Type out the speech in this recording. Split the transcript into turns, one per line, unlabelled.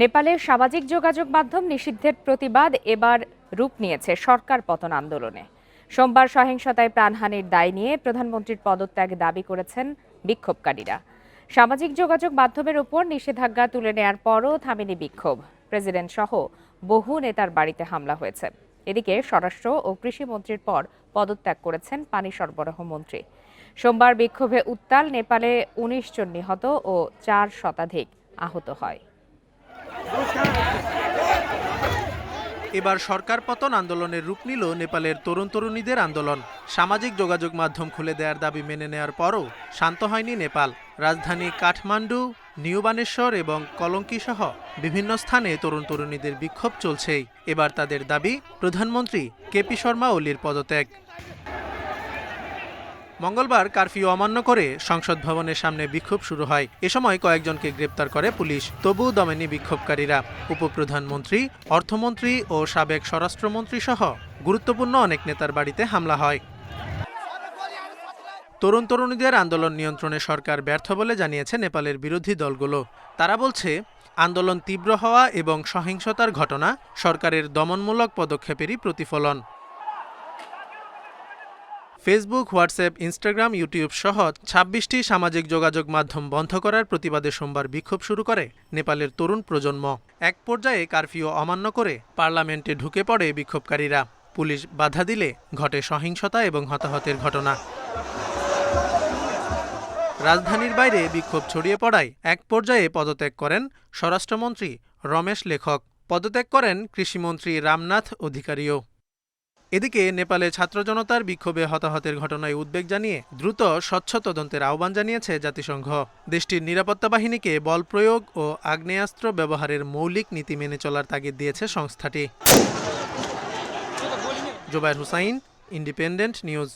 নেপালের সামাজিক যোগাযোগ মাধ্যম নিষিদ্ধের প্রতিবাদ এবার রূপ নিয়েছে সরকার পতন আন্দোলনে। সোমবার সহিংসতায় প্রাণহানির দায় নিয়ে প্রধানমন্ত্রীর পদত্যাগ দাবি করেছেন বিক্ষোভকারীরা। সামাজিক যোগাযোগ মাধ্যমের উপর নিষেধাজ্ঞা তুলে নেয়ার পরও থামেনি বিক্ষোভ। প্রেসিডেন্ট সহ বহু নেতার বাড়িতে হামলা হয়েছে। এদিকে স্বরাষ্ট্র ও কৃষিমন্ত্রীর পর পদত্যাগ করেছেন পানি সরবরাহ মন্ত্রী। সোমবার বিক্ষোভে উত্তাল নেপালে উনিশ জন নিহত ও চার শতাধিক আহত হয়।
এবার সরকার পতন আন্দোলনের রূপ নিল নেপালের তরুণ তরুণীদের আন্দোলন। সামাজিক যোগাযোগ মাধ্যম খুলে দেওয়ার দাবি মেনে নেওয়ার পরও শান্ত হয়নি নেপাল। রাজধানী কাঠমান্ডু নিউবানেশ্বর এবং কলঙ্কি সহ বিভিন্ন স্থানে তরুণ তরুণীদের বিক্ষোভ চলছেই। এবার তাদের দাবি, প্রধানমন্ত্রী কেপি শর্মা ওলির পদত্যাগ। মঙ্গলবার কারফিউ অমান্য করে সংসদ ভবনের সামনে বিক্ষোভ শুরু হয়। এ সময় কয়েকজনকে গ্রেপ্তার করে পুলিশ। তবুও দমেনি বিক্ষোভকারীরা। উপপ্রধানমন্ত্রী, অর্থমন্ত্রী ও সাবেক স্বরাষ্ট্রমন্ত্রী সহ গুরুত্বপূর্ণ অনেক নেতার বাড়িতে হামলা হয়। তরুণ তরুণীদের আন্দোলন নিয়ন্ত্রণে সরকার ব্যর্থ বলে জানিয়েছে নেপালের বিরোধী দলগুলো। তারা বলছে, আন্দোলন তীব্র হওয়া এবং সহিংসতার ঘটনা সরকারের দমনমূলক পদক্ষেপেরই প্রতিফলন। ফেসবুক হোয়াটসঅ্যাপ ইনস্টাগ্রাম ইউটিউব সহ ছাব্বিশটি সামাজিক যোগাযোগ মাধ্যম বন্ধ করার প্রতিবাদে সোমবার বিক্ষোভ শুরু করে নেপালের তরুণ প্রজন্ম। এক পর্যায়ে কারফিউ অমান্য করে পার্লামেন্টে ঢুকে পড়ে বিক্ষোভকারীরা। পুলিশ বাধা দিলে ঘটে সহিংসতা এবং হতাহতের ঘটনা। রাজধানীর বাইরে বিক্ষোভ ছড়িয়ে পড়ায় এক পর্যায়ে পদত্যাগ করেন স্বরাষ্ট্রমন্ত্রী রমেশ লেখক। পদত্যাগ করেন কৃষিমন্ত্রী রামনাথ অধিকারীও। এদিকে নেপালে ছাত্র জনতার বিক্ষোভে হতাহতের ঘটনায় উদ্বেগ জানিয়ে দ্রুত স্বচ্ছ তদন্তের আহ্বান জানিয়েছে জাতিসংঘ। দেশটির নিরাপত্তা বাহিনীকে বল প্রয়োগ ও আগ্নেয়াস্ত্র ব্যবহারের মৌলিক নীতি মেনে চলার তাগিদ দিয়েছে সংস্থাটি। Jobayer Hussain, Independent News.